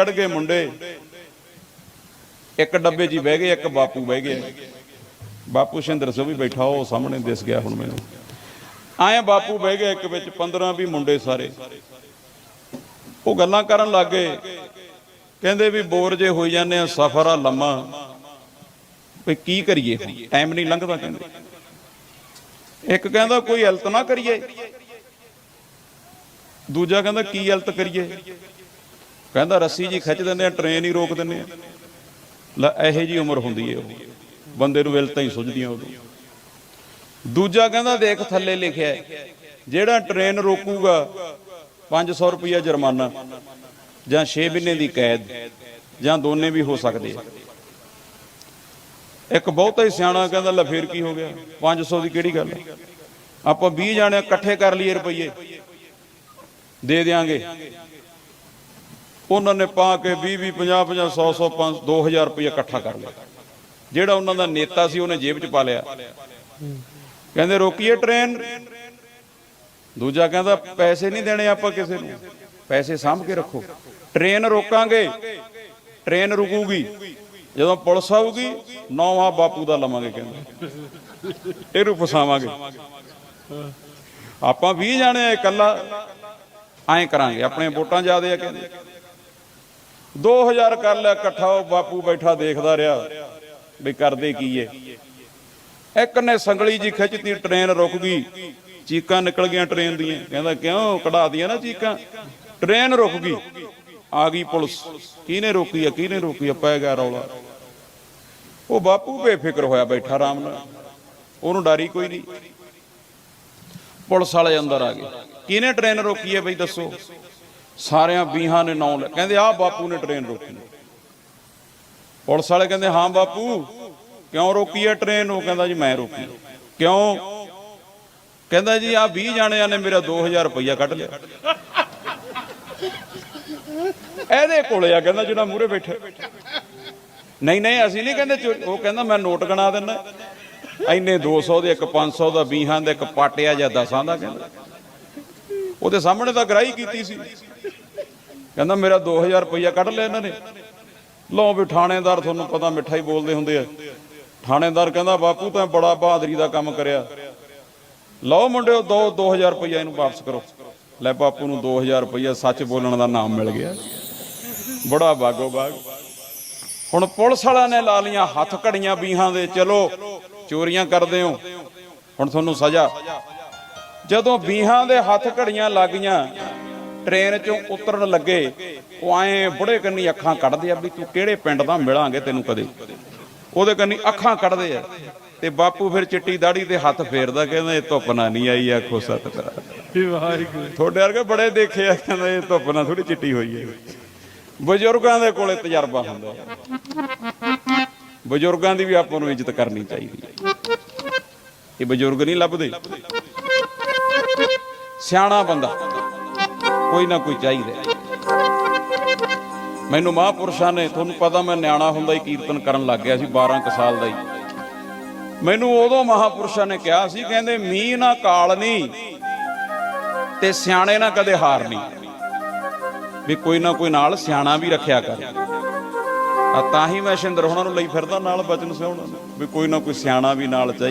ਚੜ ਗਏ ਮੁੰਡੇ। ਇੱਕ ਡੱਬੇ 'ਚ ਬਹਿ ਗਏ, ਇੱਕ ਬਾਪੂ ਬਹਿ ਗਏ। ਬਾਪੂ ਸ਼ਿੰਦਰ ਸਿੰਘ ਵੀ ਬੈਠਾ, ਉਹ ਸਾਹਮਣੇ ਦਿਸ ਗਿਆ ਹੁਣ ਮੈਨੂੰ। ਆਏ ਬਾਪੂ ਬਹਿ ਗਿਆ ਇੱਕ ਵਿੱਚ 15 20 ਮੁੰਡੇ ਸਾਰੇ। ਉਹ ਗੱਲਾਂ ਕਰਨ ਲੱਗ ਗਏ। ਕਹਿੰਦੇ ਵੀ ਬੋਰ ਜੇ ਹੋਈ ਜਾਂਦੇ ਆ, ਸਫ਼ਰ ਆ ਲੰਮਾ। ਵੀ ਕੀ ਕਰੀਏ ਟਾਈਮ ਨਹੀਂ ਲੰਘਦਾ ਕਹਿੰਦੇ। ਇੱਕ ਕਹਿੰਦਾ ਕੋਈ ਹਲਤ ਨਾ ਕਰੀਏ। ਦੂਜਾ ਕਹਿੰਦਾ ਕੀ ਹਲਤ ਕਰੀਏ? ਕਹਿੰਦਾ ਰੱਸੀ ਜੀ ਖਿੱਚ ਦਿੰਦੇ ਆ, ਟ੍ਰੇਨ ਹੀ ਰੋਕ ਦਿੰਦੇ ਆ। ਲੈ, ਇਹੋ ਜੀ ਉਮਰ ਹੁੰਦੀ ਏ ਉਹ। ਬੰਦੇ ਨੂੰ ਵਿਲਤਾਂ ਹੀ ਸੁੱਝਦੀਆਂ ਉਦੋਂ ਦੂਜਾ ਕਹਿੰਦਾ ਦੇਖ ਥੱਲੇ ਲਿਖਿਆ ਜਿਹੜਾ ਟ੍ਰੇਨ ਰੋਕੂਗਾ 500 ਰੁਪਇਆ ਜੁਰਮਾਨਾ ਜਾਂ 6 ਮਹੀਨੇ ਦੀ ਕੈਦ ਜਾਂ ਦੋਨੇ ਵੀ ਹੋ ਸਕਦੇ ਆ। ਇੱਕ ਬਹੁਤਾ ਹੀ ਸਿਆਣਾ ਕਹਿੰਦਾ, ਲੈ ਫੇਰ ਕੀ ਹੋ ਗਿਆ? 500 ਦੀ ਕਿਹੜੀ ਗੱਲ ਆਪਾਂ 20 ਜਾਣੇ ਇਕੱਠੇ ਕਰ ਲਈਏ ਰੁਪਈਏ। ਦੇ ਦਿਆਂਗੇ। ਉਹਨਾਂ ਨੇ ਪਾ ਕੇ 20 20 50 50 100 100 5 2000 ਰੁਪਏ ਇਕੱਠਾ ਕਰ ਲਿਆ। ਜਿਹੜਾ ਉਹਨਾਂ ਦਾ ਨੇਤਾ ਸੀ, ਉਹਨੇ ਜੇਬ 'ਚ ਪਾ ਲਿਆ। ਕਹਿੰਦੇ, ਰੋਕੀਏ ਟ੍ਰੇਨ। ਦੂਜਾ ਕਹਿੰਦਾ, ਪੈਸੇ ਨਹੀਂ ਦੇਣੇ ਆਪਾਂ ਕਿਸੇ ਨੂੰ। ਪੈਸੇ ਸਾਂਭ ਕੇ ਰੱਖੋ। ਟ੍ਰੇਨ ਰੋਕਾਂਗੇ। ਟ੍ਰੇਨ ਰੁਕੂਗੀ। ਜਦੋਂ ਪੁਲਿਸ ਆਊਗੀ ਨੌਵਾਂ ਬਾਪੂ ਦਾ ਲਵਾਂਗੇ ਕਹਿੰਦੇ। ਇਹਨੂੰ ਫਸਾਵਾਂਗੇ। ਆਪਾਂ 20 ਜਾਣੇ ਆ ਇਕੱਲਾ। ਐਂ ਕਰਾਂਗੇ, ਆਪਣੇ ਵੋਟਾਂ ਜ਼ਿਆਦੇ ਆ ਕਹਿੰਦੇ। 2000 ਕਰ ਲਿਆ, ਇਕੱਠਾ ਉਹ ਬਾਪੂ ਬੈਠਾ ਦੇਖਦਾ ਰਿਹਾ ਵੀ ਕਰਦੇ ਕੀ ਏ। ਇੱਕ ਨੇ ਸੰਗਲੀ ਜੀ ਖਿੱਚਤੀ, ਟ੍ਰੇਨ ਰੁਕ ਗਈ। ਚੀਕਾਂ ਨਿਕਲ ਗਈਆਂ ਟ੍ਰੇਨ ਦੀਆਂ। ਕਹਿੰਦਾ, ਕਿਉਂ ਕਢਾਤੀਆਂ ਨਾ ਚੀਕਾਂ? ਟ੍ਰੇਨ ਰੁਕ ਗਈ। ਆ ਗਈ ਪੁਲਿਸ। ਕਿਹਨੇ ਰੋਕੀ ਆ, ਕਿਹਨੇ ਰੋਕੀ ਆ? ਪੈ ਗਿਆ ਰੌਲਾ। ਉਹ ਬਾਪੂ ਬੇਫਿਕਰ ਹੋਇਆ ਬੈਠਾ ਆਰਾਮ ਨਾਲ। ਉਹਨੂੰ ਡਰੀ ਕੋਈ ਨਹੀਂ। ਪੁਲਿਸ ਵਾਲੇ ਅੰਦਰ ਆ ਗਏ। ਕਿਹਨੇ ਟ੍ਰੇਨ ਰੋਕੀ ਹੈ ਬਈ ਦੱਸੋ? ਸਾਰਿਆਂ ਬੀਹਾਂ ਨੇ ਨਾਂ ਕਹਿੰਦੇ ਆ ਬਾਪੂ ਨੇ ਟ੍ਰੇਨ ਰੋਕੀ। ਪੁਲਿਸ ਵਾਲੇ ਕਹਿੰਦੇ, ਹਾਂ ਬਾਪੂ, ਕਿਉਂ ਰੋਕੀ ਹੈ ਟ੍ਰੇਨ? ਉਹ ਕਹਿੰਦਾ, ਜੀ ਮੈਂ ਰੋਕੀ। ਕਿਉਂ? ਕਹਿੰਦਾ, ਜੀ ਆ 20 ਜਾਣਿਆਂ ਨੇ ਮੇਰਾ 2000 ਰੁਪਈਆ ਕੱਢ ਲਿਆ। ਇਹਦੇ ਕੋਲੇ ਆ, ਕਹਿੰਦਾ ਜਿਹੜਾ ਮੂਹਰੇ ਬੈਠਾ। ਨਹੀਂ ਨਹੀਂ, ਅਸੀਂ ਨਹੀਂ ਕਹਿੰਦੇ ਉਹ ਕਹਿੰਦਾ, ਮੈਂ ਨੋਟ ਗਣਾ ਦਿੰਦਾ ਐਨੇ 200 ਦੇ, ਇੱਕ 500 ਦਾ 20 ਦਾ, ਇੱਕ ਪਾਟਿਆ ਜਾਂ 10 ਦਾ, ਕਹਿੰਦਾ। ਉਹਦੇ ਸਾਹਮਣੇ ਤਾਂ ਗ੍ਰਾਈ ਕੀਤੀ ਸੀ। ਕਹਿੰਦਾ, ਮੇਰਾ 2000 ਰੁਪਈਆ ਕੱਢ ਲਿਆ ਇਹਨਾਂ ਨੇ। ਲਓ ਵੀ ਥਾਣੇਦਾਰ ਤੁਹਾਨੂੰ ਪਤਾ ਮਿੱਠਾ ਹੀ ਬੋਲਦੇ ਹੁੰਦੇ ਆ। ਥਾਣੇਦਾਰ ਕਹਿੰਦਾ, ਬਾਪੂ, ਤਾਂ ਬੜਾ ਬਹਾਦਰੀ ਦਾ ਕੰਮ ਕਰਿਆ। ਲਓ ਮੁੰਡਿਓ, ਦੋ 2000 ਰੁਪਈਆ ਇਹਨੂੰ ਵਾਪਸ ਕਰੋ। ਲੈ ਬਾਪੂ ਨੂੰ 2000 ਰੁਪਈਆ ਸੱਚ ਬੋਲਣ ਦਾ ਨਾਮ ਮਿਲ ਗਿਆ। ਬੜਾ ਬਾਗੋ ਬਾਗ। ਹੁਣ ਪੁਲਿਸ ਵਾਲਿਆਂ ਨੇ ਲਾ ਲੀਆਂ ਹੱਥ ਘੜੀਆਂ ਬੀਹਾਂ ਦੇ। ਚਲੋ, ਚੋਰੀਆਂ ਕਰਦੇ ਹੋ। ਹੁਣ ਤੁਹਾਨੂੰ ਸਜ਼ਾ। ਜਦੋਂ ਬੀਹਾਂ ਦੇ ਹੱਥ ਘੜੀਆਂ ਲੱਗ ਗਈਆਂ ਟ੍ਰੇਨ ਚੋਂ ਉਤਰਨ ਲੱਗੇ ਉਹ ਐ ਬੁੜੇ ਕੰਨੀ ਅੱਖਾਂ ਕੱਢਦੇ ਆ ਵੀ ਤੂੰ ਕਿਹੜੇ ਪਿੰਡ ਦਾ ਮਿਲਾਂਗੇ ਤੈਨੂੰ ਕਦੇ। ਉਹਦੇ ਕੰਨੀ ਅੱਖਾਂ ਕੱਢਦੇ ਆ। ਤੇ ਬਾਪੂ ਫਿਰ ਚਿੱਟੀ ਦਾੜੀ ਤੇ ਹੱਥ ਫੇਰਦਾ ਕਹਿੰਦਾ ਇਹ ਧੁੱਪ ਨਾ ਨਹੀਂ ਆਈ ਆਖੋ ਸਤਿਕਾਰ। ਵਾਹਿਗੁਰੂ। ਤੁਹਾਡੇ ਵਰਗੇ ਬੜੇ ਦੇਖੇ ਆ ਕਹਿੰਦਾ ਇਹ ਧੁੱਪ ਨਾਲ ਥੋੜੀ ਚਿੱਟੀ ਹੋਈ ਹੈ। ਬਜ਼ੁਰਗਾਂ ਦੇ ਕੋਲੇ ਤਜਰਬਾ ਹੁੰਦਾ। ਬਜ਼ੁਰਗਾਂ ਦੀ ਵੀ ਆਪਾਂ ਨੂੰ ਇੱਜ਼ਤ ਕਰਨੀ ਚਾਹੀਦੀ ਹੈ। ਇਹ ਬਜ਼ੁਰਗ ਨਹੀਂ ਲੱਭਦੇ। ਸਿਆਣਾ ਬੰਦਾ। ਕੋਈ ਨਾ ਕੋਈ ਚਾਹੀਦਾ ਮੈਨੂੰ ਮਹਾਂਪੁਰਸ਼ਾਂ ਨੇ ਤੁਹਾਨੂੰ ਪਤਾ ਮੈਂ ਨਿਆਣਾ ਹੁੰਦਾ ਹੀ ਕੀਰਤਨ ਕਰਨ ਲੱਗ ਗਿਆ ਸੀ 12 ਕੁ ਸਾਲ ਦਾ ਹੀ। ਮੈਨੂੰ ਉਦੋਂ ਮਹਾਂਪੁਰਸ਼ਾਂ ਨੇ ਕਿਹਾ ਸੀ ਕਹਿੰਦੇ ਮੀਂਹ ਨਾ ਕਾਲ ਨਹੀਂ ਤੇ ਸਿਆਣੇ ਨਾ ਕਦੇ ਹਾਰ ਨਹੀਂ ਵੀ ਕੋਈ ਨਾ ਕੋਈ ਨਾਲ ਸਿਆਣਾ ਵੀ ਰੱਖਿਆ ਕਰ। ਆ ਤਾਂ ਹੀ ਮੈਂ ਸ਼ਿੰਦਰ ਹੋਣਾ ਨੂੰ ਲਈ ਫਿਰਦਾ ਨਾਲ ਬਚਨ ਸਿਆਉਣਾ ਨੂੰ, ਵੀ ਕੋਈ ਨਾ ਕੋਈ ਸਿਆਣਾ ਵੀ ਨਾਲ ਚਾਹੀਦਾ